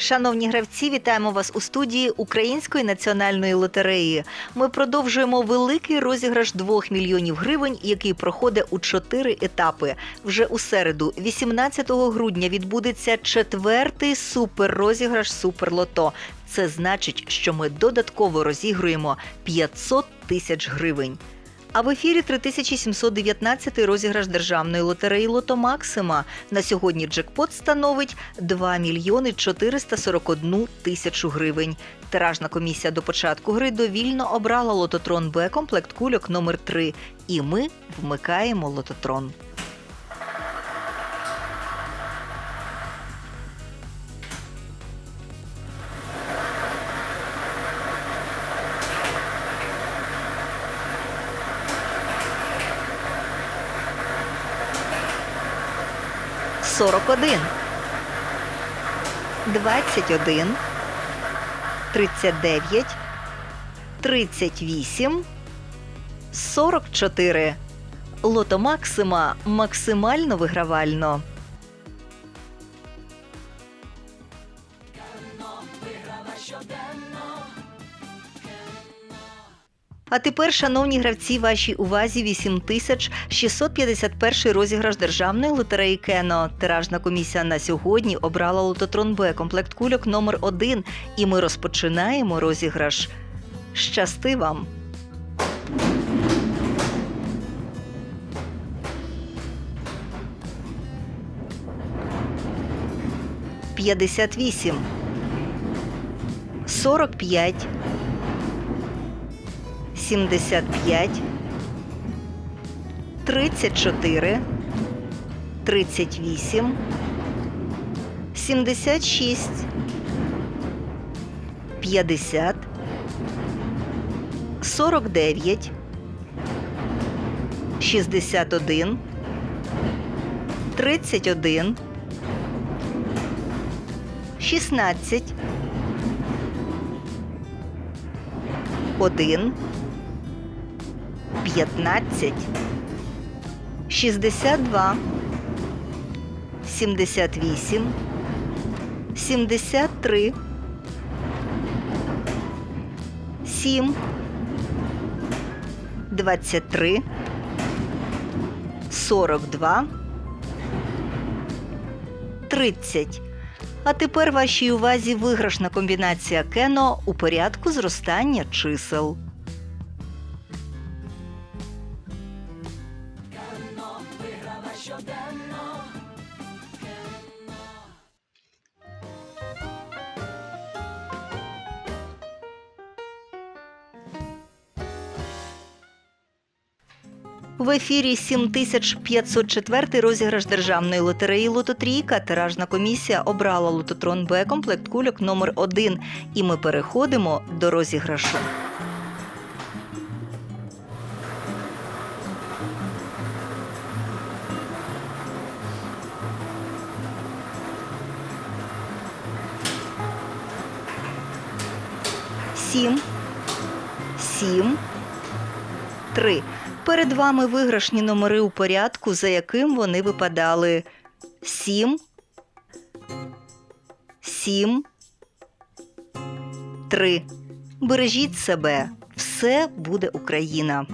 Шановні гравці, вітаємо вас у студії Української національної лотереї. Ми продовжуємо великий розіграш 2 мільйонів гривень, який проходить у чотири етапи. Вже у середу, 18 грудня, відбудеться четвертий суперрозіграш Суперлото. Це значить, що ми додатково розігруємо 500 тисяч гривень. А в ефірі 3719 розіграш державної лотереї Лото Максима. На сьогодні джекпот становить 2 мільйони 441 тисячу гривень. Тиражна комісія до початку гри довільно обрала лототрон Б комплект кульок номер 3 І ми вмикаємо лототрон. Сорок один. Двадцять один. Тридцять дев'ять. Тридцять вісім. Сорок чотири. Лото Максима максимально вигравально. А тепер, шановні гравці, вашій увазі 8651 розіграш державної лотереї Кено. Тиражна комісія на сьогодні обрала лототрон Б комплект кульок номер 1 і ми розпочинаємо розіграш. Щасти вам! П'ятдесят вісім. Сорок п'ять. 75, 34, 38, 76, 50, 49, 61, 31, 16, 1, 15, 62, 78, 73, 7, 23, 42, 30. А тепер вашій увазі виграшна комбінація кено у порядку зростання чисел. В ефірі 7504 розіграш державної лотереї Лототрійка. Тиражна комісія обрала лототрон Б комплект кульок номер 1 І ми переходимо до розіграшу. Сім, сім, три. Перед вами виграшні номери у порядку, за яким вони випадали. Сім. Сім. Три. Бережіть себе. Все буде Україна.